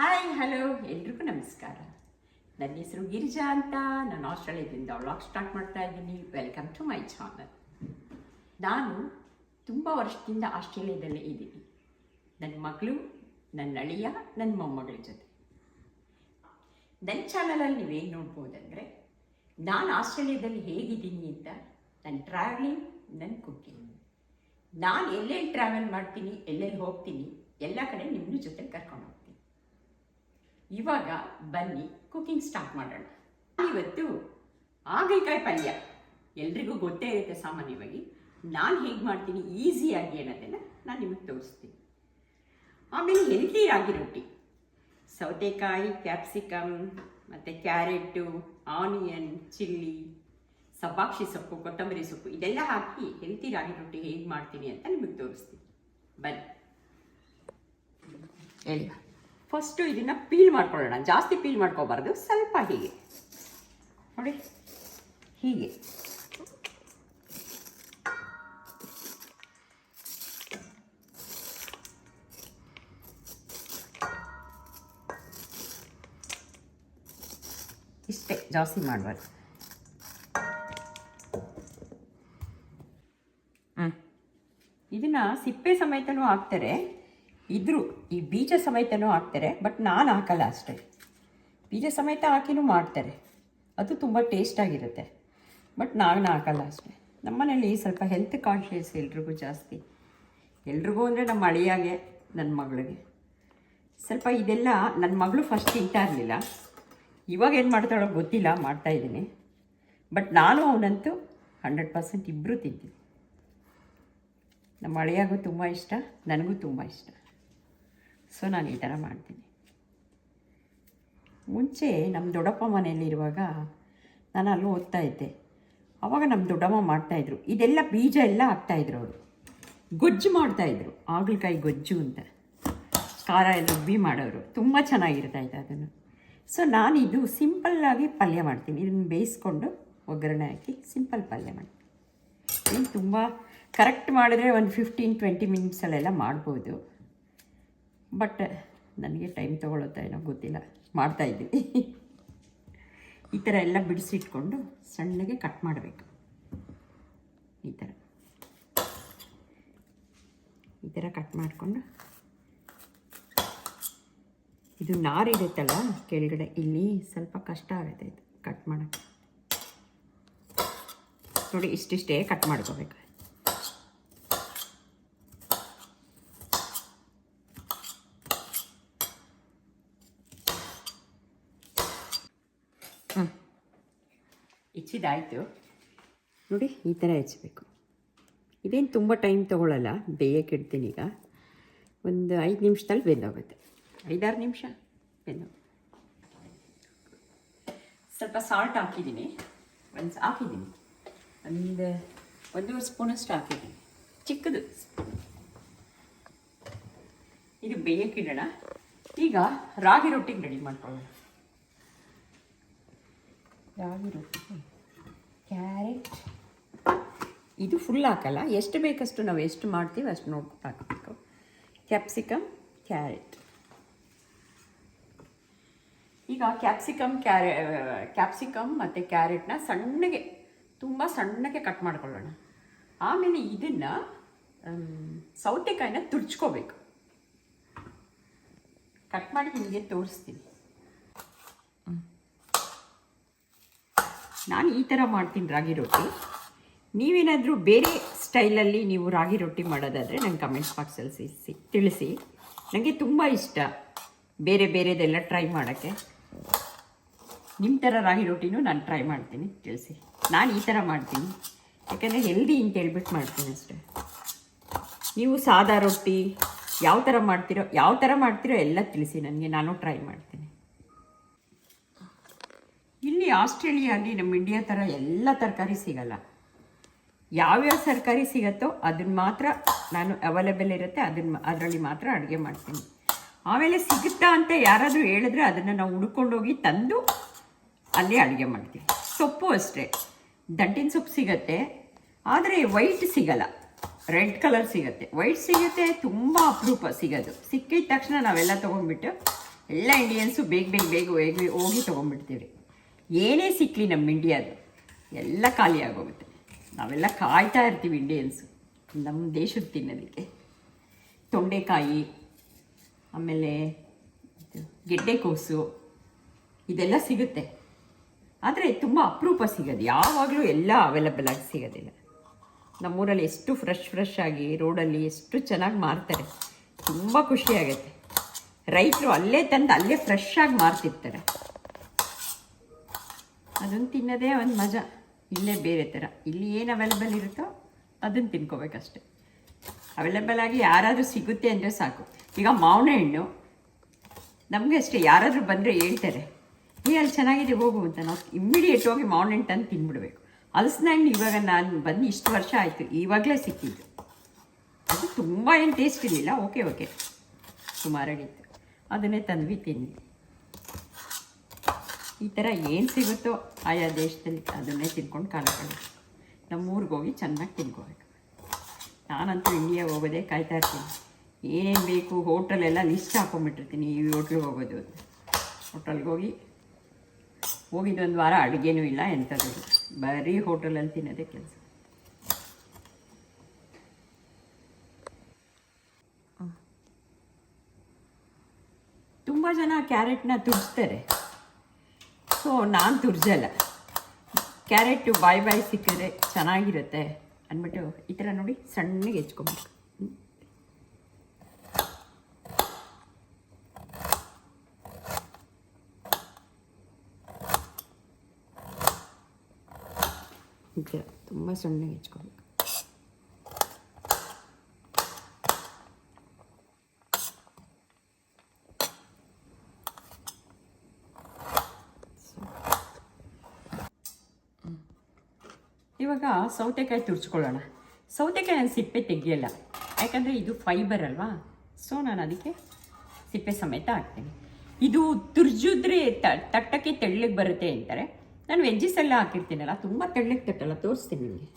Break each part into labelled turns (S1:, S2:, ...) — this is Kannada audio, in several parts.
S1: ಹಾಯ್, ಹಲೋ, ಎಲ್ರಿಗೂ ನಮಸ್ಕಾರ. ನನ್ನ ಹೆಸರು ಗಿರಿಜಾ ಅಂತ. ನಾನು ಆಸ್ಟ್ರೇಲಿಯಾದಿಂದ ವ್ಲಾಗ್ ಸ್ಟಾರ್ಟ್ ಮಾಡ್ತಾ ಇದ್ದೀನಿ. ವೆಲ್ಕಮ್ ಟು ಮೈ ಚಾನಲ್ ನಾನು ತುಂಬ ವರ್ಷದಿಂದ ಆಸ್ಟ್ರೇಲಿಯಾದಲ್ಲೇ ಇದ್ದೀನಿ. ನನ್ನ ಮಗಳು, ನನ್ನ ಅಳಿಯ, ನನ್ನ ಮೊಮ್ಮಗಳ ಜೊತೆ. ನನ್ನ ಚಾನಲಲ್ಲಿ ನೀವೇನು ನೋಡ್ಬೋದಂದರೆ, ನಾನು ಆಸ್ಟ್ರೇಲಿಯಾದಲ್ಲಿ ಹೇಗಿದ್ದೀನಿ ಅಂತ ನನ್ನ ಟ್ರಾವೆಲಿಂಗ್ ನನ್ನ ಕುಕ್ಕಿಂಗ್ ನಾನು ಎಲ್ಲೆಲ್ಲಿ ಟ್ರಾವೆಲ್ ಮಾಡ್ತೀನಿ, ಎಲ್ಲೆಲ್ಲಿ ಹೋಗ್ತೀನಿ, ಎಲ್ಲ ಕಡೆ ನಿಮ್ಮ ಜೊತೆ ಕರ್ಕೊಂಡು ಇವಾಗ ಬನ್ನಿ ಕುಕಿಂಗ್ ಸ್ಟಾರ್ಟ್ ಮಾಡೋಣ. ಇವತ್ತು ಆಗಲಕಾಯಿ ಪಲ್ಯ. ಎಲ್ರಿಗೂ ಗೊತ್ತೇ ಇರುತ್ತೆ ಸಾಮಾನ್ಯವಾಗಿ. ನಾನು ಹೇಗೆ ಮಾಡ್ತೀನಿ ಈಸಿಯಾಗಿ ಅನ್ನೋದನ್ನು ನಾನು ನಿಮಗೆ ತೋರಿಸ್ತೀನಿ. ಆಮೇಲೆ ಹೆಲ್ತಿ ರಾಗಿ ರೊಟ್ಟಿ. ಸೌತೆಕಾಯಿ ಕ್ಯಾಪ್ಸಿಕಮ್ ಮತ್ತು ಕ್ಯಾರೆಟು ಆನಿಯನ್ ಚಿಲ್ಲಿ ಸಬ್ಬಾಕ್ಷಿ ಸೊಪ್ಪು, ಕೊತ್ತಂಬರಿ ಸೊಪ್ಪು, ಇದೆಲ್ಲ ಹಾಕಿ ಹೆಲ್ತಿ ರಾಗಿ ರೊಟ್ಟಿ ಹೇಗೆ ಮಾಡ್ತೀನಿ ಅಂತ ನಿಮಗೆ ತೋರಿಸ್ತೀನಿ. ಬನ್ನಿ. ಹೇಳಿ. ಫಸ್ಟು ಇದನ್ನು ಪೀಲ್ ಮಾಡ್ಕೊಳ್ಳೋಣ. ಜಾಸ್ತಿ ಪೀಲ್ ಮಾಡ್ಕೋಬಾರ್ದು. ಸ್ವಲ್ಪ ಹೀಗೆ. ನೋಡಿ. ಹೀಗೆ. ಇಷ್ಟೇ. ಜಾಸ್ತಿ ಮಾಡಬಾರ್ದು. ಇದನ್ನು ಸಿಪ್ಪೆ ಸಮೇತನೂ ಹಾಕ್ತಾರೆ. ಇದ್ರು ಈ ಬೀಜ ಸಮೇತನೂ ಹಾಕ್ತಾರೆ, ಬಟ್ ನಾನು ಹಾಕಲ್ಲ ಅಷ್ಟೇ. ಬೀಜ ಸಮೇತ ಹಾಕಿನೂ ಮಾಡ್ತಾರೆ. ಅದು ತುಂಬ ಟೇಸ್ಟಾಗಿರುತ್ತೆ ಬಟ್ ನಾನು ಹಾಕಲ್ಲ ಅಷ್ಟೇ. ನಮ್ಮನೇಲಿ ಸ್ವಲ್ಪ ಹೆಲ್ತ್ ಕಾನ್ಷಿಯಸ್ ಎಲ್ರಿಗೂ ಜಾಸ್ತಿ. ಎಲ್ರಿಗೂ ಅಂದರೆ ನಮ್ಮ ಅಳಿಯಾಗೆ ನನ್ನ ಮಗಳಿಗೆ. ಸ್ವಲ್ಪ ಇದೆಲ್ಲ ನನ್ನ ಮಗಳು ಫಸ್ಟ್ ತಿಂತಾ ಇರಲಿಲ್ಲ. ಇವಾಗ ಏನು ಮಾಡ್ತಾಳೋ ಗೊತ್ತಿಲ್ಲ, ಮಾಡ್ತಾ ಇದ್ದೀನಿ. ಬಟ್ ನಾನು ಅವನಂತೂ ಹಂಡ್ರೆಡ್ ಪರ್ಸೆಂಟ್ ಇಬ್ಬರೂ ತಿಂತೀನಿ. ನಮ್ಮ ಅಳಿಯಾಗೂ ತುಂಬ ಇಷ್ಟ, ನನಗೂ ತುಂಬ ಇಷ್ಟ. ಸೊ ನಾನು ಈ ಥರ ಮಾಡ್ತೀನಿ. ಮುಂಚೆ ನಮ್ಮ ದೊಡ್ಡಪ್ಪ ಮನೆಯಲ್ಲಿರುವಾಗ ನಾನು ಅಲ್ಲಿ ಓದ್ತಾ ಇದ್ದೆ. ಆವಾಗ ನಮ್ಮ ದೊಡ್ಡಮ್ಮ ಮಾಡ್ತಾಯಿದ್ರು ಇದೆಲ್ಲ ಬೀಜ ಎಲ್ಲ ಹಾಕ್ತಾಯಿದ್ರು ಅವರು. ಗೊಜ್ಜು ಮಾಡ್ತಾಯಿದ್ರು ಆಗಲಕಾಯಿ ಗೊಜ್ಜು ಅಂತ. ಖಾರ ಎಲ್ಲ ರುಬ್ಬಿ ಮಾಡೋರು. ತುಂಬ ಚೆನ್ನಾಗಿರ್ತಾಯಿತ್ತು ಅದನ್ನು. ಸೊ ನಾನಿದು ಸಿಂಪಲ್ಲಾಗಿ ಪಲ್ಯ ಮಾಡ್ತೀನಿ. ಇದನ್ನು ಬೇಯಿಸ್ಕೊಂಡು ಒಗ್ಗರಣೆ ಹಾಕಿ ಸಿಂಪಲ್ ಪಲ್ಯ ಮಾಡ್ತೀನಿ. ತುಂಬ ಕರೆಕ್ಟ್ ಮಾಡಿದ್ರೆ ಒಂದು ಫಿಫ್ಟೀನ್ ಟ್ವೆಂಟಿ ಮಿನಿಟ್ಸಲ್ಲೆಲ್ಲ ಮಾಡ್ಬೋದು. ಬಟ್ ನನಗೆ ಟೈಮ್ ತೊಗೊಳುತ್ತೆ ಏನೋ ಗೊತ್ತಿಲ್ಲ. ಮಾಡ್ತಾಯಿದ್ದೀನಿ ಈ ಥರ ಎಲ್ಲ ಬಿಡಿಸಿಟ್ಕೊಂಡು ಸಣ್ಣಗೆ ಕಟ್ ಮಾಡಬೇಕು. ಈ ಥರ ಈ ಥರ ಕಟ್ ಮಾಡಿಕೊಂಡು ಇದು ನಾರಿರುತ್ತಲ್ಲ ಕೆಳಗಡೆ, ಇಲ್ಲಿ ಸ್ವಲ್ಪ ಕಷ್ಟ ಆಗುತ್ತೆ ಕಟ್ ಮಾಡೋಕ್ಕೆ. ನೋಡಿ, ಇಷ್ಟಿಷ್ಟೇ ಕಟ್ ಮಾಡ್ಕೋಬೇಕು ಹ್ಞೂ ಹೆಚ್ಚಿದಾಯಿತು ನೋಡಿ ಈ ಥರ ಹೆಚ್ಚಬೇಕು ಇದೇನು ತುಂಬ ಟೈಮ್ ತೊಗೊಳ್ಳಲ್ಲ ಬೇಯಕ್ಕೆ ಇಡ್ತೀನಿ ಈಗ. ಒಂದು ಐದು ನಿಮಿಷದಲ್ಲಿ ಬೆಂದೋಗುತ್ತೆ. ಐದಾರು ನಿಮಿಷ ಬೆಂದೋಗುತ್ತೆ. ಸ್ವಲ್ಪ ಸಾಲ್ಟ್ ಹಾಕಿದ್ದೀನಿ. ಒಂದು ಹಾಕಿದ್ದೀನಿ. ಒಂದು ಒಂದೂವರೆ ಸ್ಪೂನಷ್ಟು ಹಾಕಿದ್ದೀನಿ. ಚಿಕ್ಕದು. ಇದು ಬೇಯಕ್ಕಿಡೋಣ ಈಗ ರಾಗಿ ರೊಟ್ಟಿಗೆ ರೆಡಿ ಮಾಡ್ಕೊಳ್ಳೋಣ. ರಾಗಿ ಕ್ಯಾರೆಟ್. ಇದು ಫುಲ್ ಹಾಕಲ್ಲ? ಎಷ್ಟು ಬೇಕಷ್ಟು ನಾವು ಎಷ್ಟು ಮಾಡ್ತೀವಿ ಅಷ್ಟು ನೋಡ್ಕೊಂಡು ಹಾಕಬೇಕು. Capsicum carrot. ಈಗ ಕ್ಯಾಪ್ಸಿಕಮ್ ಕ್ಯಾರೆ ಕ್ಯಾಪ್ಸಿಕಮ್ ಮತ್ತು ಕ್ಯಾರೆಟ್ನ ಸಣ್ಣಗೆ, ತುಂಬ ಸಣ್ಣಗೆ ಕಟ್ ಮಾಡ್ಕೊಳ್ಳೋಣ. ಆಮೇಲೆ ಇದನ್ನು ಸೌತೆಕಾಯಿನ ತುರ್ಚ್ಕೋಬೇಕು. ಕಟ್ ಮಾಡಿ ನಿಮಗೆ ತೋರಿಸ್ತೀನಿ. ನಾನು ಈ ಥರ ಮಾಡ್ತೀನಿ ರಾಗಿ ರೊಟ್ಟಿ. ನೀವೇನಾದರೂ ಬೇರೆ ಸ್ಟೈಲಲ್ಲಿ ನೀವು ರಾಗಿ ರೊಟ್ಟಿ ಮಾಡೋದಾದರೆ ನಂಗೆ ಕಮೆಂಟ್ಸ್ ಬಾಕ್ಸಲ್ಲಿ ಸಿಸಿ ತಿಳಿಸಿ. ನನಗೆ ತುಂಬ ಇಷ್ಟ ಬೇರೆ ಬೇರೆದೆಲ್ಲ ಟ್ರೈ ಮಾಡೋಕ್ಕೆ. ನಿಮ್ಮ ಥರ ರಾಗಿ ರೊಟ್ಟಿನೂ ನಾನು ಟ್ರೈ ಮಾಡ್ತೀನಿ, ತಿಳಿಸಿ. ನಾನು ಈ ಥರ ಮಾಡ್ತೀನಿ. ಯಾಕಂದರೆ ಹೆಲ್ದಿ ಅಂತ ಹೇಳ್ಬಿಟ್ಟು ಮಾಡ್ತೀನಿ ಅಷ್ಟೇ. ನೀವು ಸಾದಾ ರೊಟ್ಟಿ ಯಾವ ಥರ ಮಾಡ್ತೀರೋ, ಯಾವ ಥರ ಮಾಡ್ತೀರೋ ಎಲ್ಲ ತಿಳಿಸಿ. ನನಗೆ ನಾನು ಟ್ರೈ ಮಾಡ್ತೀನಿ. ಇಲ್ಲಿ ಆಸ್ಟ್ರೇಲಿಯಲ್ಲಿ ನಮ್ಮ ಇಂಡಿಯಾ ಥರ ಎಲ್ಲ ತರಕಾರಿ ಸಿಗಲ್ಲ. ಯಾವ್ಯಾವ ತರಕಾರಿ ಸಿಗತ್ತೋ ಅದನ್ನ ಮಾತ್ರ ನಾನು ಅವೈಲೇಬಲ್ ಇರುತ್ತೆ, ಅದನ್ನ ಅದರಲ್ಲಿ ಮಾತ್ರ ಅಡುಗೆ ಮಾಡ್ತೀನಿ. ಆಮೇಲೆ ಸಿಗುತ್ತಾ ಅಂತ ಯಾರಾದರೂ ಹೇಳಿದ್ರೆ ಅದನ್ನು ನಾವು ಹುಡ್ಕೊಂಡೋಗಿ ತಂದು ಅಲ್ಲೇ ಅಡುಗೆ ಮಾಡ್ತೀವಿ. ಸೊಪ್ಪು ಅಷ್ಟೇ. ದಂಟಿನ ಸೊಪ್ಪು ಸಿಗತ್ತೆ. ಆದರೆ ವೈಟ್ ಸಿಗಲ್ಲ. ರೆಡ್ ಕಲರ್ ಸಿಗತ್ತೆ. ವೈಟ್ ಸಿಗುತ್ತೆ, ತುಂಬ ಅಪರೂಪ ಸಿಗೋದು. ಸಿಕ್ಕಿದ ತಕ್ಷಣ ನಾವೆಲ್ಲ ತೊಗೊಂಡ್ಬಿಟ್ಟು ಎಲ್ಲ ಇಂಡಿಯನ್ಸು ಬೇಗ ಬೇಗ ಬೇಗ ಬೇಗ ಹೋಗಿ ತೊಗೊಂಡ್ಬಿಡ್ತೀವಿ. ಏನೇ ಸಿಕ್ಕಲಿ ನಮ್ಮ ಇಂಡಿಯಾದು ಎಲ್ಲ ಖಾಲಿಯಾಗೋಗುತ್ತೆ ನಾವೆಲ್ಲ ಕಾಯ್ತಾ ಇರ್ತೀವಿ ಇಂಡಿಯನ್ಸು ನಮ್ಮ ದೇಶದ ತಿನ್ನೋದಕ್ಕೆ. ತೊಂಡೆಕಾಯಿ, ಆಮೇಲೆ ಗೆಡ್ಡೆಕೋಸು ಇದೆಲ್ಲ ಸಿಗುತ್ತೆ. ಆದರೆ ತುಂಬ ಅಪರೂಪ ಸಿಗೋದು. ಯಾವಾಗಲೂ ಎಲ್ಲ ಅವೈಲಬಲ್ ಆಗಿ ಸಿಗೋದಿಲ್ಲ. ನಮ್ಮೂರಲ್ಲಿ ಎಷ್ಟು ಫ್ರೆಶ್ ಫ್ರೆಶ್ ಆಗಿ ರೋಡಲ್ಲಿ ಎಷ್ಟು ಚೆನ್ನಾಗಿ ಮಾರ್ತಾರೆ. ತುಂಬ ಖುಷಿಯಾಗುತ್ತೆ ರೈತರು ಅಲ್ಲೇ ತಂದು ಅಲ್ಲೇ ಫ್ರೆಶ್ ಆಗಿ ಮಾರ್ತಿರ್ತಾರೆ. ಅದನ್ನು ತಿನ್ನೋದೇ ಒಂದು ಮಜಾ. ಇಲ್ಲೇ ಬೇರೆ ಥರ ಇಲ್ಲಿ ಏನು ಅವೈಲೇಬಲ್ ಇರುತ್ತೋ ಅದನ್ನು ತಿನ್ಕೋಬೇಕಷ್ಟೆ. ಅವೈಲೇಬಲ್ ಆಗಿ ಯಾರಾದರೂ ಸಿಗುತ್ತೆ ಅಂದರೆ ಸಾಕು. ಈಗ ಮಾವಿನ ಹಣ್ಣು, ನಮಗೆ ಅಷ್ಟೇ ಯಾರಾದರೂ ಬಂದರೆ ಹೇಳ್ತಾರೆ, ಏ, ಅಲ್ಲಿ ಚೆನ್ನಾಗಿದೆ, ಹೋಗು ಅಂತ. ನಾವು ಇಮ್ಮಿಡಿಯೇಟ್ ಹೋಗಿ ಮಾವಿನ ಹಣ್ಣು ತಂದು ತಿನ್ಬಿಡ್ಬೇಕು. ಹಲಸಿನ ಹಣ್ಣು ಇವಾಗ ನಾನು ಬಂದು ಇಷ್ಟು ವರ್ಷ ಆಯಿತು, ಇವಾಗಲೇ ಸಿಕ್ಕಿದ್ದು. ಅದು ತುಂಬ ಏನು ಟೇಸ್ಟ್ ಇರಲಿಲ್ಲ. ಓಕೆ ಓಕೆ ಸುಮಾರಾಗಿತ್ತು ಅದನ್ನೇ ತಂದ್ವಿ, ತಿಂದ್ವಿ. ಈ ಥರ ಏನು ಸಿಗುತ್ತೋ ಆಯಾ ದೇಶದಲ್ಲಿ ಅದನ್ನೇ ತಿನ್ಕೊಂಡು ಕಾಲ ನಮ್ಮ ಊರಿಗೆ ಹೋಗಿ ಚೆನ್ನಾಗಿ ತಿನ್ಕೋಬೇಕು. ನಾನಂತೂ ಇಂಡಿಯಾ ಹೋಗೋದೇ ಕಾಯ್ತಾ ಇರ್ತೀನಿ. ಏನೇನು ಬೇಕು ಹೋಟೆಲೆಲ್ಲ ಲಿಸ್ಟ್ ಹಾಕೊಂಡ್ಬಿಟ್ಟಿರ್ತೀನಿ ಈ ಹೋಟ್ಲಿಗೆ ಹೋಗೋದು ಅಂತ. ಹೋಟೆಲ್ಗೆ ಹೋಗಿ ಹೋಗಿದ್ದೊಂದು ವಾರ ಅಡುಗೆನೂ ಇಲ್ಲ ಎಂಥದ್ದು. ಬರೀ ಹೋಟೆಲಲ್ಲಿ ತಿನ್ನೋದೇ ಕೆಲಸ. ತುಂಬ ಜನ ಕ್ಯಾರೆಟ್ನ ತುರಿಸ್ತಾರೆ. ಸೊ ನಾನು ತುರ್ಜಲ್ಲ ಕ್ಯಾರೆಟು ಬಾಯ್ ಬಾಯ್ ಸಿಕ್ಕಿದ್ರೆ ಚೆನ್ನಾಗಿರುತ್ತೆ ಅಂದ್ಬಿಟ್ಟು ಈ ಥರ ನೋಡಿ ಸಣ್ಣಗೆ ಹೆಚ್ಕೊಬೇಕು. ಈ ತುಂಬ ಸಣ್ಣಗೆ ಹೆಚ್ಕೊಬೇಕು. ಇವಾಗ ಸೌತೆಕಾಯಿ ತುರ್ಚ್ಕೊಳ್ಳೋಣ. ಸೌತೆಕಾಯಿ ನಾನು ಸಿಪ್ಪೆ ತೆಗೆಯಲ್ಲ. ಯಾಕಂದರೆ ಇದು ಫೈಬರ್ ಅಲ್ವಾ? ಸೊ ನಾನು ಅದಕ್ಕೆ ಸಿಪ್ಪೆ ಸಮೇತ ಹಾಕ್ತೀನಿ. ಇದು ತುರ್ಜಿದ್ರೆ ತಟ್ಟಕ್ಕೆ ತೆಳ್ಳಗೆ ಬರುತ್ತೆ ಅಂತಾರೆ. ನಾನು ವೆಜ್ಜಸ್ ಎಲ್ಲ ಹಾಕಿರ್ತೀನಲ್ಲ, ತುಂಬ ತೆಳ್ಳಗೆ ತಟ್ಟಲ್ಲ, ತೋರಿಸ್ತೀನಿ ನಿಮಗೆ.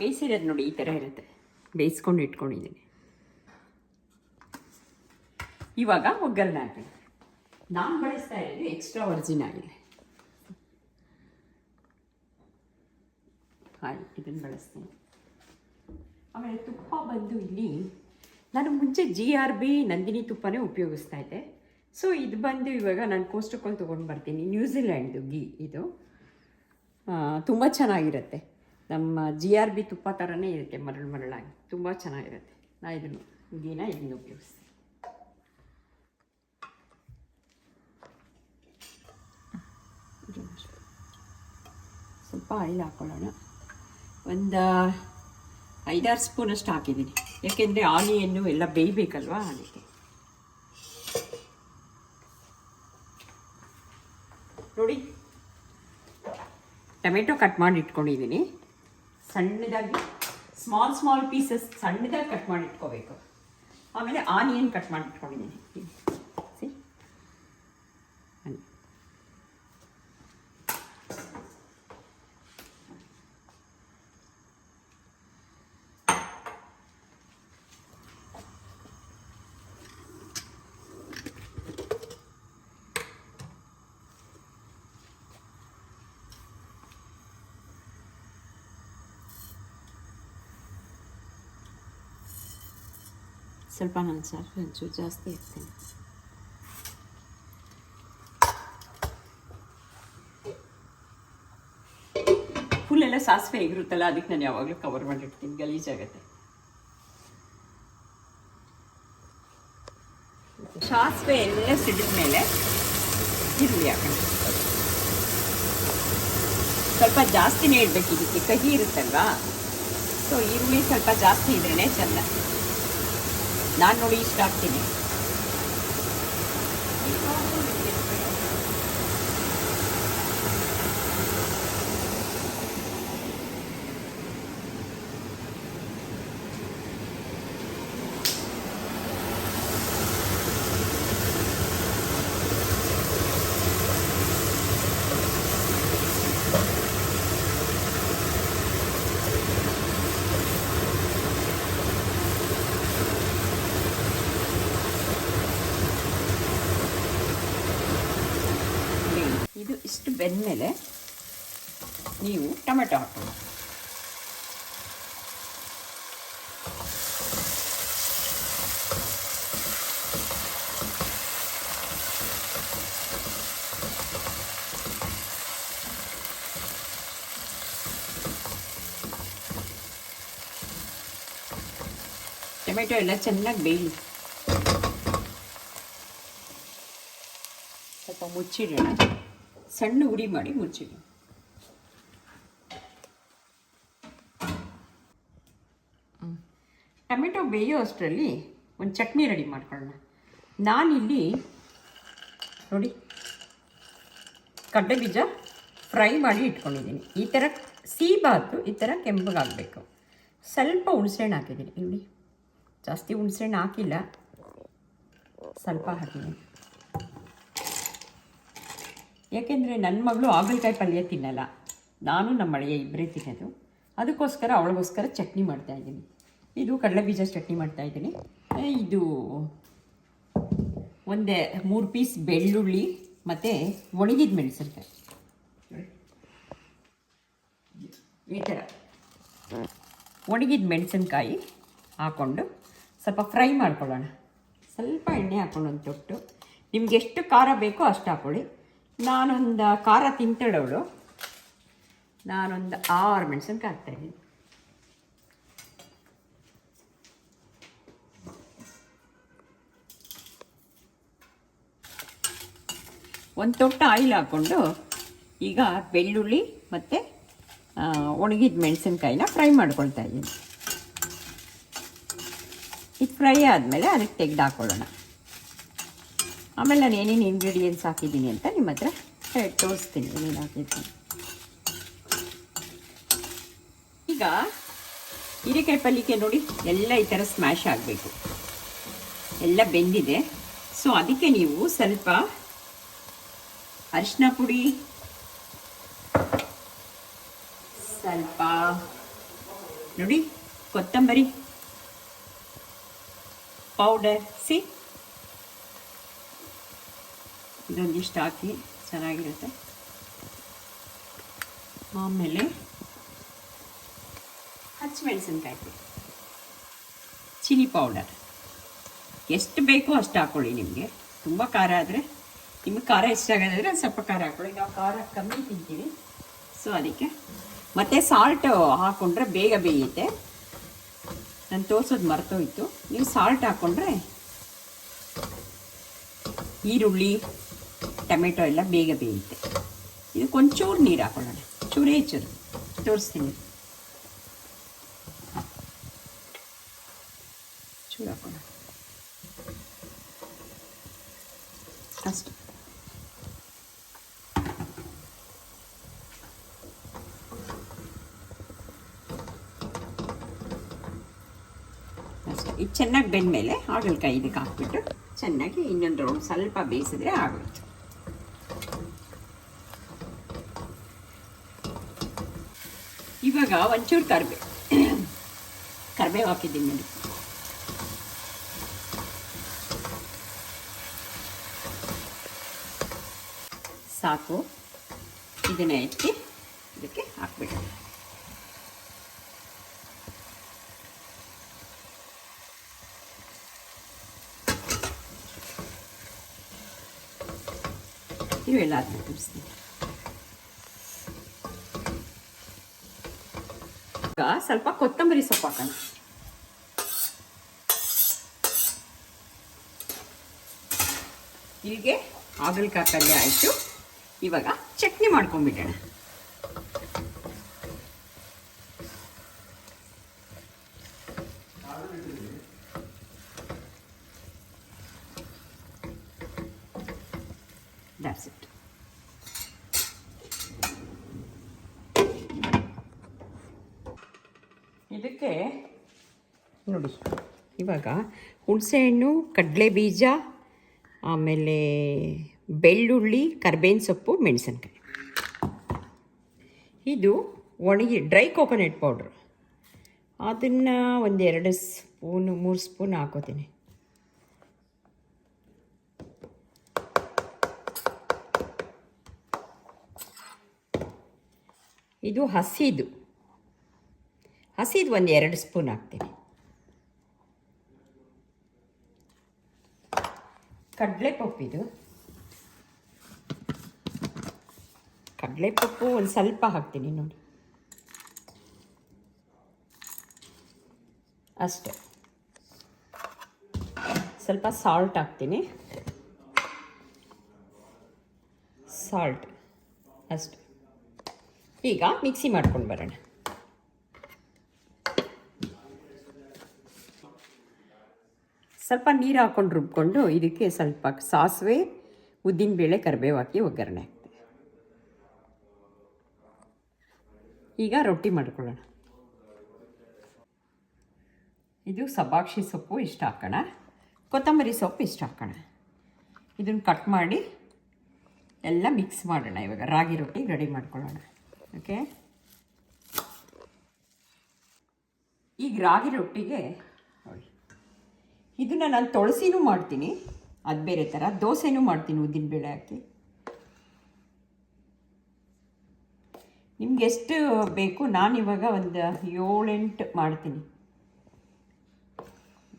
S1: ಬೇಯಿಸಿರೋದು ನೋಡಿ, ಈ ಥರ ಇರುತ್ತೆ. ಬೇಯಿಸ್ಕೊಂಡು ಇಟ್ಕೊಂಡಿದ್ದೀನಿ. ಇವಾಗ ಒಗ್ಗರಣೆ ಹಾಕಿ. ನಾನು ಬಳಸ್ತಾ ಇರೋದು ಎಕ್ಸ್ಟ್ರಾ ವರ್ಜಿನ್ ಆಗಿದೆ. ಹಾಯ್ ಇದನ್ನು ಬಳಸ್ತೀನಿ. ಆಮೇಲೆ ತುಪ್ಪ ಬಂದು ಇಲ್ಲಿ ನಾನು ಮುಂಚೆ ಜಿ ಆರ್ ಬಿ ನಂದಿನಿ ತುಪ್ಪನೇ ಉಪಯೋಗಿಸ್ತಾ ಇದ್ದೆ. ಸೊ ಇದು ಬಂದು ಇವಾಗ ನಾನು ಕೋಸ್ಟಕ್ಕೊಂಡು ತೊಗೊಂಡು ಬರ್ತೀನಿ. ನ್ಯೂಜಿಲ್ಯಾಂಡ್ದು ಗೀ ಇದು. ತುಂಬ ಚೆನ್ನಾಗಿರುತ್ತೆ. ನಮ್ಮ ಜಿ ಆರ್ ಬಿ ತುಪ್ಪ ಥರನೇ ಇರುತ್ತೆ ಮರಳು ಮರಳಾಗಿ. ತುಂಬ ಚೆನ್ನಾಗಿರುತ್ತೆ. ನಾ ಇದನ್ನು ದಿನ ಇದನ್ನು ಉಪಯೋಗಿಸ್ತೀನಿ. ಸ್ವಲ್ಪ ಆಯಿಲ್ ಹಾಕೊಳ್ಳೋಣ. ಒಂದು ಐದಾರು ಸ್ಪೂನಷ್ಟು ಹಾಕಿದ್ದೀನಿ. ಯಾಕೆಂದರೆ ಆನಿಯನ್ನು ಎಲ್ಲ ಬೇಯಬೇಕಲ್ವಾ ಅದಕ್ಕೆ. ನೋಡಿ. ಟೊಮೆಟೊ ಕಟ್ ಮಾಡಿ ಇಟ್ಕೊಂಡಿದ್ದೀನಿ. ಸಣ್ಣದಾಗಿ ಸ್ಮಾಲ್ ಸ್ಮಾಲ್ ಪೀಸಸ್ ಸಣ್ಣದಾಗಿ ಕಟ್ ಮಾಡಿ ಇಟ್ಕೋಬೇಕು. ಆಮೇಲೆ ಆನಿಯನ್ ಕಟ್ ಮಾಡಿ ಇಟ್ಕೊಂಡಿದ್ದೀನಿ. ಸ್ವಲ್ಪ ನಾನು ಸಾರು ಒಂಚೂರು ಜಾಸ್ತಿ ಇರ್ತೀನಿ. ಫುಲ್ಲೆಲ್ಲ ಸಾಸಿವೆ ಹೇಗಿರುತ್ತಲ್ಲ, ಅದಕ್ಕೆ ನಾನು ಯಾವಾಗಲೂ ಕವರ್ ಮಾಡಿರ್ತೀನಿ ಗಲೀಜಾಗತ್ತೆ ಸಾಸಿವೆ ಎಲ್ಲ ಸಿಡಿದ ಮೇಲೆ ಈರುಳ್ಳಿ ಹಾಕೊಂಡು ಸ್ವಲ್ಪ ಜಾಸ್ತಿನೇ ಇಡಬೇಕು, ಇದಕ್ಕೆ ಕಹಿ ಇರುತ್ತಲ್ವಾ? ಸೊ ಈರುಳ್ಳಿ ಸ್ವಲ್ಪ ಜಾಸ್ತಿ ಇದ್ರೇ ಚೆಂದ. ನಾನು ನೋಡಿ ಇಷ್ಟ ಆಗ್ತೀನಿ ಇಷ್ಟು ಬೆಂದಮೇಲೆ ನೀವು ಟೊಮೆಟೊ ಹಾಕೊಳ್ಳಿ ಟೊಮೆಟೊ ಎಲ್ಲ ಚೆನ್ನಾಗಿ ಬೇಯಲಿ ಸ್ವಲ್ಪ ಮುಚ್ಚಿಡೋಣ. ಸಣ್ಣ ಉಡಿ ಮಾಡಿ ಮುಚ್ಚಿಡಿ. ಟೊಮೆಟೊ ಬೇಯೋ ಅಷ್ಟರಲ್ಲಿ ಒಂದು ಚಟ್ನಿ ರೆಡಿ ಮಾಡ್ಕೊಳ್ಳೋಣ. ನಾನಿಲ್ಲಿ ನೋಡಿ ಕಡ್ಡೆ ಬೀಜ ಫ್ರೈ ಮಾಡಿ ಇಟ್ಕೊಂಡಿದ್ದೀನಿ. ಈ ಥರ ಸೀಬಾತು, ಈ ಥರ ಕೆಂಪಗಾಗಬೇಕು. ಸ್ವಲ್ಪ ಹುಣಸೆಹಣ್ಣು ಹಾಕಿದ್ದೀನಿ. ನೋಡಿ ಜಾಸ್ತಿ ಹುಣಸೆಹಣ್ಣು ಹಾಕಿಲ್ಲ. ಸ್ವಲ್ಪ ಹಾಕಿದ್ದೀನಿ. ಯಾಕೆಂದರೆ ನನ್ನ ಮಗಳು ಹಾಗಲಕಾಯಿ ಪಲ್ಯ ತಿನ್ನಲ್ಲ. ನಾನು ನಮ್ಮ ಅಳಿಯ ಇಬ್ಬರೇ ತಿನ್ನೋದು. ಅದಕ್ಕೋಸ್ಕರ ಅವಳಿಗೋಸ್ಕರ ಚಟ್ನಿ ಮಾಡ್ತಾಯಿದ್ದೀನಿ ಇದು ಕಡಲೆ ಬೀಜ ಚಟ್ನಿ ಮಾಡ್ತಾಯಿದ್ದೀನಿ ಇದು ಒಂದೇ ಮೂರು ಪೀಸ್ ಬೆಳ್ಳುಳ್ಳಿ ಮತ್ತು ಒಣಗಿದ ಮೆಣಸಿನ್ಕಾಯಿ. ಈ ಥರ ಒಣಗಿದ ಮೆಣಸಿನ್ಕಾಯಿ ಹಾಕ್ಕೊಂಡು ಸ್ವಲ್ಪ ಫ್ರೈ ಮಾಡ್ಕೊಳ್ಳೋಣ. ಸ್ವಲ್ಪ ಎಣ್ಣೆ ಹಾಕ್ಕೊಂಡು ಒಂದು ತೊಟ್ಟು. ನಿಮ್ಗೆ ಎಷ್ಟು ಖಾರ ಬೇಕೋ ಅಷ್ಟು ಹಾಕ್ಕೊಳ್ಳಿ ನಾನೊಂದು ಖಾರ ತಿಂತಾಳವಳು ನಾನೊಂದು ಆರು ಮೆಣಸಿನ್ಕಾಯಿ ಹಾಕ್ತಾಯಿದ್ದೀನಿ ಒಂದು ತೊಟ್ಟ ಆಯಿಲ್ ಹಾಕ್ಕೊಂಡು ಈಗ ಬೆಳ್ಳುಳ್ಳಿ ಮತ್ತು ಒಣಗಿದ ಮೆಣಸಿನ್ಕಾಯಿನ ಫ್ರೈ ಮಾಡ್ಕೊಳ್ತಾ ಇದ್ದೀನಿ. ಇದು ಫ್ರೈ ಆದಮೇಲೆ ಅದಕ್ಕೆ ತೆಗೆದು ಹಾಕ್ಕೊಳ್ಳೋಣ ಆಮೇಲೆ ನಾನು ಏನೇನು ಇಂಗ್ರೀಡಿಯೆಂಟ್ಸ್ ಹಾಕಿದ್ದೀನಿ ಅಂತ ನಿಮ್ಮ ಹತ್ರ ತೋರಿಸ್ತೀನಿ ಏನೇನು ಹಾಕಿದ್ದೀನಿ. ಈಗ ಹೀರೆಕಾಯಿ ಪಲ್ಲಿಕೆ ನೋಡಿ, ಎಲ್ಲ ಈ ಥರ ಸ್ಮ್ಯಾಶ್ ಆಗಬೇಕು. ಎಲ್ಲ ಬೆಂದಿದೆ. ಸೊ ಅದಕ್ಕೆ ನೀವು ಸ್ವಲ್ಪ ಅರಿಶಿನ ಪುಡಿ, ಸ್ವಲ್ಪ ನೋಡಿ ಕೊತ್ತಂಬರಿ ಪೌಡರ್ ಸಿ ಇದೊಂದಿಷ್ಟು ಹಾಕಿ ಚೆನ್ನಾಗಿರುತ್ತೆ. ಆಮೇಲೆ ಹಸಿಮೆಣಸಿನ್ಕಾಯಿ ಚಿಲ್ಲಿ ಪೌಡರ್. ಎಷ್ಟು ಬೇಕೋ ಅಷ್ಟು ಹಾಕ್ಕೊಳ್ಳಿ ನಿಮಗೆ. ತುಂಬ ಖಾರ ಆದರೆ, ನಿಮಗೆ ಖಾರ ಇಷ್ಟ ಆಗೋದಾದ್ರೆ ಸ್ವಲ್ಪ ಖಾರ ಹಾಕ್ಕೊಳ್ಳಿ ನಾವು ಖಾರ ಕಮ್ಮಿ ತಿಂತೀವಿ. ಸೊ ಅದಕ್ಕೆ ಮತ್ತು ಸಾಲ್ಟ್ ಹಾಕ್ಕೊಂಡ್ರೆ ಬೇಗ ಬೇಯುತ್ತೆ. ನಾನು ತೋರ್ಸೋದು ಮರ್ತೋಯ್ತು. ನೀವು ಸಾಲ್ಟ್ ಹಾಕ್ಕೊಂಡ್ರೆ ಈರುಳ್ಳಿ ಟೊಮೆಟೊ ಎಲ್ಲ ಬೇಗ ಬೇಯುತ್ತೆ. ಇದಕ್ಕೆ ಒಂಚೂರು ನೀರು ಹಾಕೊಳ್ಳೋಣ. ಚೂರೇ ಚೂರು. ತೋರಿಸ್ತೀನಿ. ಚೂರು ಹಾಕೋಣ ಅಷ್ಟು. ಅಷ್ಟೇ. ಇದು ಚೆನ್ನಾಗಿ ಬೆಂದಮೇಲೆ ಹಾಗಲಕಾಯಿ ಇದಕ್ಕೆ ಹಾಕ್ಬಿಟ್ಟು ಚೆನ್ನಾಗಿ ಇನ್ನೊಂದು ಸ್ವಲ್ಪ ಬೇಯಿಸಿದ್ರೆ ಆಗೋಯ್ತು. ಇವಾಗ ಒಂಚೂರು ಕರಿಬೇ ಕರಿಬೇವು ಹಾಕಿದ್ದೀನಿ ನೋಡಿ ಸಾಕು ಇದನ್ನ ಎತ್ತಿ ಇದಕ್ಕೆ ಹಾಕ್ಬಿಟ್ಟು ಇವೆಲ್ಲ ಆದ್ಮೇಲೆ ತೋರಿಸ್ತೀನಿ ಸ್ವಲ್ಪ ಕೊತ್ತಂಬರಿ ಸೊಪ್ಪು ಹಾಕೋಣ. ಇಲ್ಲಿಗೆ ಹಾಗಲಕಾಯಿ ಪಲ್ಯ ಆಯಿತು. ಇವಾಗ ಚಟ್ನಿ ಮಾಡ್ಕೊಂಡ್ಬಿಡೋಣ. ಇದಕ್ಕೆ ನೋಡಿ. ಇವಾಗ ಹುಣಸೆಹಣ್ಣು ಕಡಲೆ ಬೀಜ, ಆಮೇಲೆ ಬೆಳ್ಳುಳ್ಳಿ, ಕರ್ಬೇವಿನ ಸೊಪ್ಪು, ಮೆಣಸಿನ್ಕಾಯಿ. ಇದು ಒಣಗಿ ಡ್ರೈ ಕೋಕೋನಟ್ ಪೌಡ್ರ್. ಅದನ್ನು ಒಂದೆರಡು ಸ್ಪೂನು, ಮೂರು ಸ್ಪೂನ್ ಹಾಕೋತೀನಿ. ಇದು ಹಸಿದು. ಹಸಿದು ಒಂದು ಎರಡು ಸ್ಪೂನ್ ಹಾಕ್ತೀನಿ. ಕಡಲೆಪಪ್ಪಿದು ಕಡಲೆಪಪ್ಪು ಒಂದು ಸ್ವಲ್ಪ ಹಾಕ್ತೀನಿ ನೋಡಿ. ಅಷ್ಟೆ. ಸ್ವಲ್ಪ ಸಾಲ್ಟ್ ಹಾಕ್ತೀನಿ. ಸಾಲ್ಟ್ ಅಷ್ಟೆ. ಈಗ ಮಿಕ್ಸಿ ಮಾಡ್ಕೊಂಡು ಬರೋಣ. ಸ್ವಲ್ಪ ನೀರು ಹಾಕ್ಕೊಂಡು ರುಬ್ಕೊಂಡು ಇದಕ್ಕೆ ಸ್ವಲ್ಪ ಸಾಸಿವೆ ಉದ್ದಿನಬೇಳೆ ಕರಿಬೇವು ಹಾಕಿ ಒಗ್ಗರಣೆ ಹಾಕ್ತೀನಿ ಈಗ ರೊಟ್ಟಿ ಮಾಡ್ಕೊಳ್ಳೋಣ. ಇದು ಸಬಾಕ್ಷಿ ಸೊಪ್ಪು ಇಷ್ಟ ಹಾಕೋಣ. ಕೊತ್ತಂಬರಿ ಸೊಪ್ಪು ಇಷ್ಟ ಹಾಕೋಣ. ಇದನ್ನು ಕಟ್ ಮಾಡಿ ಎಲ್ಲ ಮಿಕ್ಸ್ ಮಾಡೋಣ. ಇವಾಗ ರಾಗಿ ರೊಟ್ಟಿ ರೆಡಿ ಮಾಡ್ಕೊಳ್ಳೋಣ. ಓಕೆ ಈಗ ರಾಗಿ ರೊಟ್ಟಿಗೆ ಇದನ್ನು ನಾನು ತುಳಸಿನೂ ಮಾಡ್ತೀನಿ. ಅದು ಬೇರೆ ಥರ ದೋಸೆನೂ ಮಾಡ್ತೀನಿ ಉದ್ದಿನಬೇಳೆ ಹಾಕಿ. ನಿಮ್ಗೆ ಎಷ್ಟು ಬೇಕು ಇವಾಗ ಒಂದು ಏಳೆಂಟು ಮಾಡ್ತೀನಿ.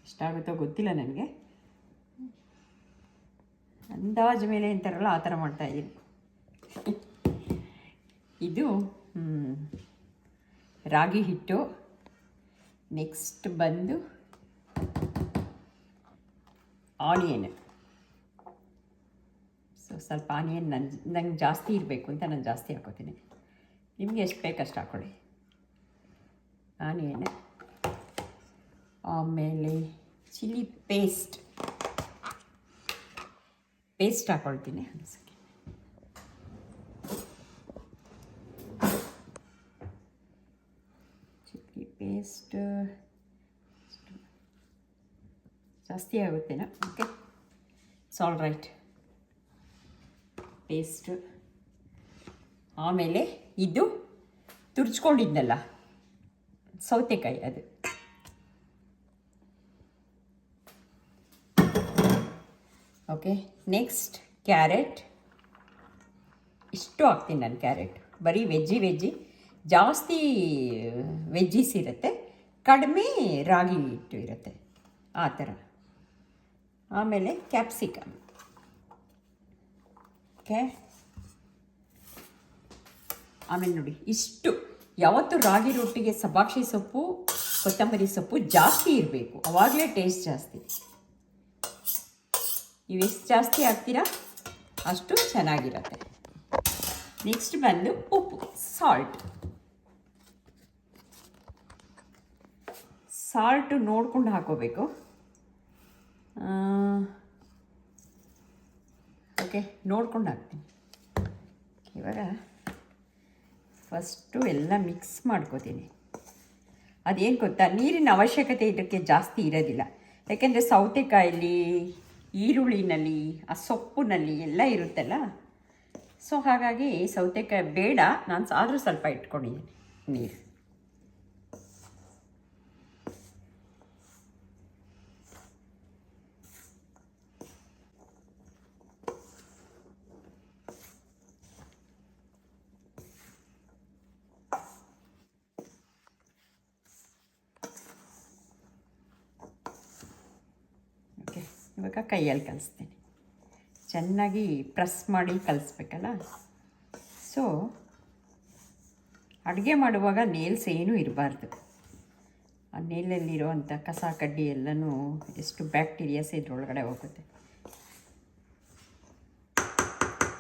S1: ಎಷ್ಟಾಗುತ್ತೋ ಗೊತ್ತಿಲ್ಲ ನನಗೆ. ಅಂದಾಜು ಮೇಲೆ ಅಂತಾರಲ್ಲ ಆ ಥರ ಮಾಡ್ತಾಯಿದ್ದೀನಿ ಇದು ರಾಗಿ ಹಿಟ್ಟು. ನೆಕ್ಸ್ಟ್ ಬಂದು ಆನಿಯನ್. ಸೊ ಸ್ವಲ್ಪ ಆನಿಯನ್ ನನ್ನ ನಂಗೆ ಜಾಸ್ತಿ ಇರಬೇಕು ಅಂತ ನಾನು ಜಾಸ್ತಿ ಹಾಕೋತೀನಿ. ನಿಮಗೆ ಎಷ್ಟು ಬೇಕು ಅಷ್ಟು ಹಾಕ್ಕೊಳ್ಳಿ ಆನಿಯನ್. ಆಮೇಲೆ ಚಿಲ್ಲಿ ಪೇಸ್ಟ್. ಪೇಸ್ಟ್ ಹಾಕ್ಕೊಳ್ತೀನಿ ಒಂದು ಸೆಕೆಂಡ್ ಚಿಲ್ಲಿ ಪೇಸ್ಟ್. ಜಾಸ್ತಿ ಆಗುತ್ತೇನೋ ಓಕೆ ಸಾಲ್ ರೈಟ್ ಪೇಸ್ಟ್ ಆಮೇಲೆ ಇದು ತುರ್ಚ್ಕೊಂಡಿದ್ನಲ್ಲ ಸೌತೆಕಾಯಿ ಅದು ಓಕೆ ನೆಕ್ಸ್ಟ್ ಕ್ಯಾರೆಟ್ ಇಷ್ಟು ಹಾಕ್ತೀನಿ ನಾನು ಕ್ಯಾರೆಟ್ ಬರೀ ವೆಜ್ಜಿ ವೆಜ್ಜಿ ಜಾಸ್ತಿ ವೆಜ್ಜಿಸ್ ಇರುತ್ತೆ ಕಡಿಮೆ ರಾಗಿ ಹಿಟ್ಟು ಇರುತ್ತೆ ಆ ಥರ ಆಮೇಲೆ ಕ್ಯಾಪ್ಸಿಕಮ್. ಓಕೆ? ಆಮೇಲೆ ನೋಡಿ, ಇಷ್ಟು ಯಾವತ್ತು ರಾಗಿ ರೊಟ್ಟಿಗೆ ಸಬಾಕ್ಷಿ ಸೊಪ್ಪು, ಕೊತ್ತಂಬರಿ ಸೊಪ್ಪು ಜಾಸ್ತಿ ಇರಬೇಕು. ಅವಾಗಲೇ ಟೇಸ್ಟ್ ಜಾಸ್ತಿ. ಇವೆಷ್ಟು ಜಾಸ್ತಿ ಹಾಕ್ತೀರಾ? ಅಷ್ಟು ಚೆನ್ನಾಗಿರತ್ತೆ. ನೆಕ್ಸ್ಟ್ ಬಂದು ಉಪ್ಪು ಸಾಲ್ಟ್ ಸಾಲ್ಟು ನೋಡ್ಕೊಂಡು ಹಾಕೋಬೇಕು. ಓಕೆ, ನೋಡ್ಕೊಂಡು ಹಾಕ್ತೀನಿ. ಇವಾಗ ಫಸ್ಟು ಎಲ್ಲ ಮಿಕ್ಸ್ ಮಾಡ್ಕೋತೀನಿ. ಅದೇನು ಗೊತ್ತಾ, ನೀರಿನ ಅವಶ್ಯಕತೆ ಇದಕ್ಕೆ ಜಾಸ್ತಿ ಇರೋದಿಲ್ಲ. ಯಾಕೆಂದರೆ ಸೌತೆಕಾಯಲ್ಲಿ, ಈರುಳ್ಳಿನಲ್ಲಿ, ಆ ಸೊಪ್ಪಿನಲ್ಲಿ ಎಲ್ಲ ಇರುತ್ತಲ್ಲ? ಸೊ ಹಾಗಾಗಿ ಸೌತೆಕಾಯಿ ಬೇಡ ನಾನು ಆದರೂ ಸ್ವಲ್ಪ ಇಟ್ಕೊಂಡಿದ್ದೀನಿ ನೀರು ಓಕೆ ಇವಾಗ ಕೈಯಲ್ಲಿ ಕಲಿಸ್ತೀನಿ. ಚೆನ್ನಾಗಿ ಪ್ರೆಸ್ ಮಾಡಿ ಕಲಿಸ್ಬೇಕಲ್ಲ? ಸೊ ಅಡುಗೆ ಮಾಡುವಾಗ ನೇಲ್ಸ್ ಏನೂ ಇರಬಾರ್ದು. ಆ ನೇಲಲ್ಲಿರೋವಂಥ ಕಸ, ಕಡ್ಡಿ ಎಲ್ಲನೂ ಎಷ್ಟು ಬ್ಯಾಕ್ಟೀರಿಯಾಸ್ ಇದ್ರೊಳಗಡೆ ಹೋಗುತ್ತೆ.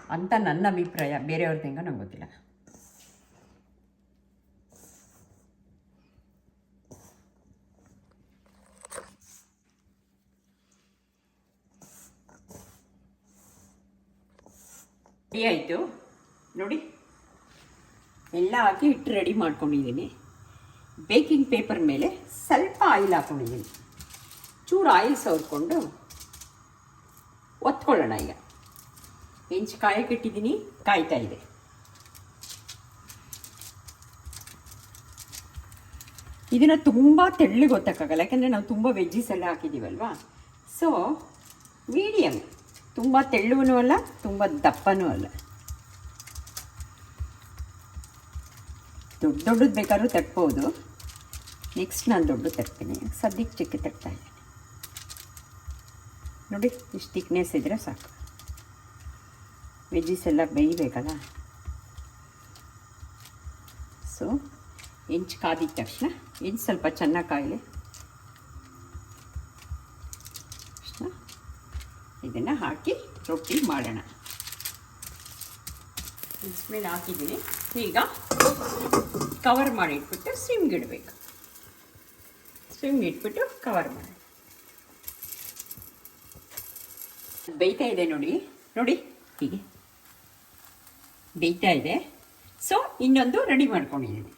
S1: ಅಂತ ನನ್ನ ಅಭಿಪ್ರಾಯ. ಬೇರೆಯವ್ರದ್ದು ಹೆಂಗೋ ನಂಗೆ ಗೊತ್ತಿಲ್ಲ. ರೆಡಿ ಆಯಿತು. ನೋಡಿ. ಎಲ್ಲ ಹಾಕಿ ಹಿಟ್ಟು ರೆಡಿ ಮಾಡ್ಕೊಂಡಿದ್ದೀನಿ. ಬೇಕಿಂಗ್ ಪೇಪರ್ ಮೇಲೆ ಸ್ವಲ್ಪ ಆಯಿಲ್ ಹಾಕ್ಕೊಂಡಿದ್ದೀನಿ ಚೂರು ಆಯಿಲ್ ಸವರ್ಕೊಂಡು ಒತ್ಕೊಳ್ಳೋಣ ಈಗ. ಹೆಂಚು ಕಾಯಕ್ಕೆ ಇಟ್ಟಿದ್ದೀನಿ, ಕಾಯ್ತಾ ಇದೆ. ಇದನ್ನು ತುಂಬ ತೆಳ್ಳಗೆ ಗೊತ್ತಾಗಲ್ಲ ಯಾಕೆಂದರೆ ನಾವು ತುಂಬ ವೆಜ್ಜಿಸ್ ಎಲ್ಲ ಹಾಕಿದ್ದೀವಲ್ವಾ? ಸೊ ಮೀಡಿಯಮ್ ತುಂಬ ತೆಳ್ಳುವೂ ಅಲ್ಲ, ತುಂಬ ದಪ್ಪನೂ ಅಲ್ಲ. ದೊಡ್ಡ ದೊಡ್ಡದು ಬೇಕಾದ್ರೂ ತಟ್ಬೋದು. ನೆಕ್ಸ್ಟ್ ನಾನು ದೊಡ್ಡ ತಟ್ತೀನಿ. ಸದ್ಯಕ್ಕೆ ಚಿಕ್ಕ ತಟ್ತಾ ಇದ್ದೀನಿ. ನೋಡಿ, ಇಷ್ಟು ತಿಕ್ನೆಸ್ ಇದ್ದರೆ ಸಾಕು. ವೆಜ್ಜಿಸ್ ಎಲ್ಲ ಬೇಯಬೇಕಲ್ಲ? ಸೊ ಇಂಚು ಕಾದಿದ ತಕ್ಷಣ, ಇಂಚು ಸ್ವಲ್ಪ ಚೆನ್ನಾಗಿ ಕಾಯಲಿ. ಇದನ್ನು ಹಾಕಿ ರೊಟ್ಟಿ ಮಾಡೋಣ. ಮೇಲೆ ಹಾಕಿದ್ದೀನಿ. ಈಗ ಕವರ್ ಮಾಡಿ ಇಟ್ಬಿಟ್ಟು ಸಿಮ್ಗೆ ಇಡಬೇಕು. ಸಿಮ್ಗೆ ಇಟ್ಬಿಟ್ಟು ಕವರ್ ಮಾಡಿ ಬೇಯ್ತಾ ಇದೆ ನೋಡಿ. ನೋಡಿ, ಹೀಗೆ. ಬೇಯ್ತಾ ಇದೆ. ಸೊ ಇನ್ನೊಂದು ರೆಡಿ ಮಾಡ್ಕೊಂಡಿದ್ದೀನಿ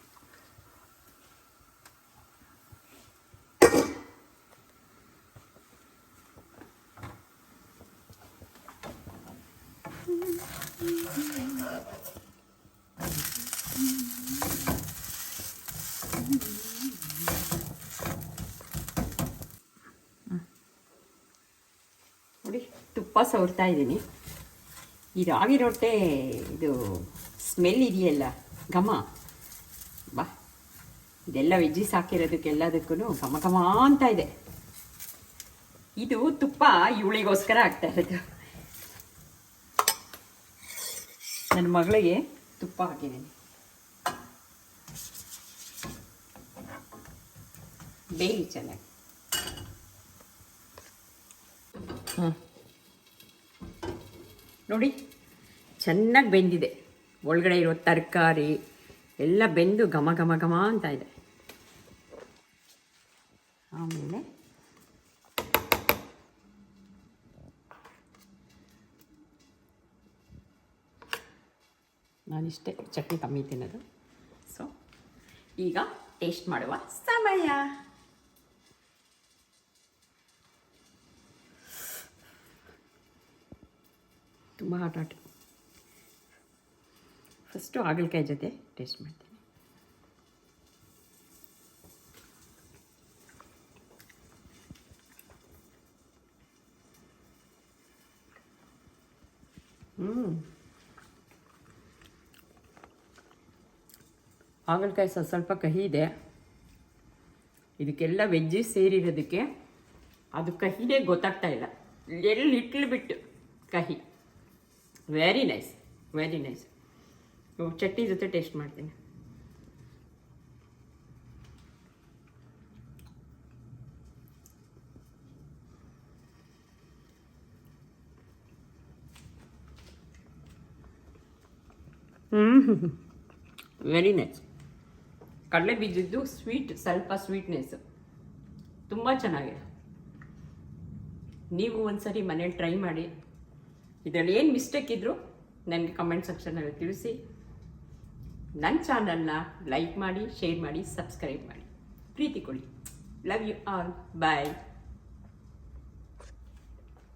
S1: ನೋಡಿ ತುಪ್ಪ ಸವರ್ತಾ ಇದ್ದೀನಿ. ಈ ರಾಗಿ ರೊಟ್ಟೆ ಇದು ಸ್ಮೆಲ್ ಇದೆಯಲ್ಲ, ಘಮ. ಬಾ. ಇದೆಲ್ಲ ವೆಜ್ಜೀಸ್ ಸಾಕಿರೋದಕ್ಕೆಲ್ಲದಕ್ಕೂ ಘಮ ಘಮ ಅಂತ ಇದೆ. ಇದು ತುಪ್ಪ ಇವಳಿಗೋಸ್ಕರ ಆಗ್ತಾ ಇರೋದು. ನನ್ನ ಮಗಳಿಗೆ ತುಪ್ಪ ಹಾಕಿದ್ದೀನಿ. ಬೇಯಿ ಚೆನ್ನಾಗಿ ಹಾಂ ನೋಡಿ, ಚೆನ್ನಾಗಿ ಬೆಂದಿದೆ. ಒಳಗಡೆ ಇರೋ ತರಕಾರಿ ಎಲ್ಲ ಬೆಂದು ಘಮ ಘಮ ಘಮ ಅಂತ ಇದೆ. ಆಮೇಲೆ ನಾನಿಷ್ಟೇ ಚಟ್ನಿ ಕಮ್ಮಿ ತಿನ್ನೋದು ಸೊ ಈಗ ಟೇಸ್ಟ್ ಮಾಡುವ ಸಮಯ. ತುಂಬ ಹಾಟ್ ಹಾಟ್ ಫಸ್ಟು ಹಾಗಲಕಾಯಿ ಜೊತೆ ಟೇಸ್ಟ್ ಮಾಡ್ತೀನಿ. ಹಾಗಲಕಾಯಿ ಸ್ವಲ್ಪ ಸ್ವಲ್ಪ ಕಹಿ ಇದೆ. ಇದಕ್ಕೆಲ್ಲ ವೆಜ್ಜಿ ಸೇರಿರೋದಕ್ಕೆ ಅದು ಕಹಿನೇ ಗೊತ್ತಾಗ್ತಾ ಇಲ್ಲ. ಎಲ್ಲಿ ಇಟ್ಲು ಬಿಟ್ಟು ಕಹಿ. Very nice very nice chutney ಜೊತೆ ಟೇಸ್ಟ್ ಮಾಡ್ತೀನಿ. ಹ್ಞೂ ವೆರಿ ನೈಸ್ ಕಡಲೆ ಬೀಜದ್ದು ಸ್ವೀಟ್ ಸ್ವಲ್ಪ ಸ್ವೀಟ್ನೆಸ್ಸು ತುಂಬ ಚೆನ್ನಾಗಿದೆ. ನೀವು ಒಂದ್ಸರಿ ಮನೇಲಿ ಟ್ರೈ ಮಾಡಿ. ಇದರಲ್ಲಿ ಏನು ಮಿಸ್ಟೇಕ್ ಇದ್ರು ನನಗೆ ಕಮೆಂಟ್ ಸೆಕ್ಷನಲ್ಲಿ ತಿಳಿಸಿ. ನನ್ನ ಚಾನಲ್ನ ಲೈಕ್ ಮಾಡಿ ಶೇರ್ ಮಾಡಿ ಸಬ್ಸ್ಕ್ರೈಬ್ ಮಾಡಿ. ಪ್ರೀತಿ ಕೊಡಿ. Love you all bye